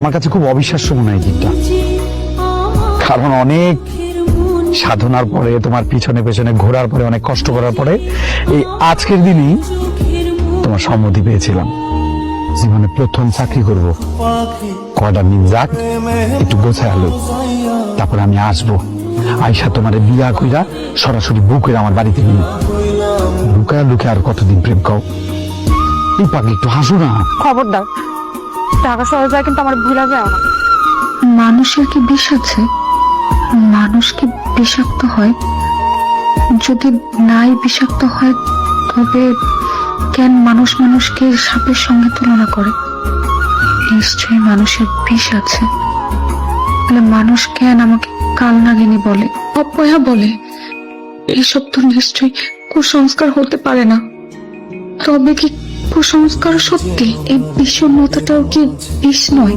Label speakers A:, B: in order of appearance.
A: আমার কাছে খুব অবিশ্বাস্য মনে হয় দিনটা। কারণ অনেক সাধনার পরে, তোমার পিছনে পেছনে ঘোরার পরে, অনেক কষ্ট করার পরে, এই আজকের দিনই তোমার সম্মতি পেয়েছিলাম। জীবনে প্রথম চাকরি করব। কয়টা দিন যাক, একটু গোছায় আলো। তারপরে আমি আসব। আইসা তোমার বিয়া কইরা সরাসরি বুকের আমার বাড়িতে নিয়ে। লুকায় লুকে আর কতদিন প্রেম কাও? এই পাগলি, একটু হাসো না।
B: খবরদার। ঢাকা শহরে যায় কিন্তু আমার ভুলা যায় না।
C: মানুষের কি বিষ আছে? মানুষ কি বিষাক্ত হয়? যদি নাই বিষাক্ত হয়, তবে কেন মানুষ মানুষকে সাপের সঙ্গে তুলনা করে? নিশ্চয়ই মানুষের বিষ আছে। তাহলে মানুষ কেন আমাকে কাল নাগিনী বলে? অপয়া বলে? এসব তো নিশ্চয়ই কুসংস্কার হতে পারে না। তবে কি কুসংস্কার সত্যি এই বিষণ্ণতাটাও কি বিষ নয়?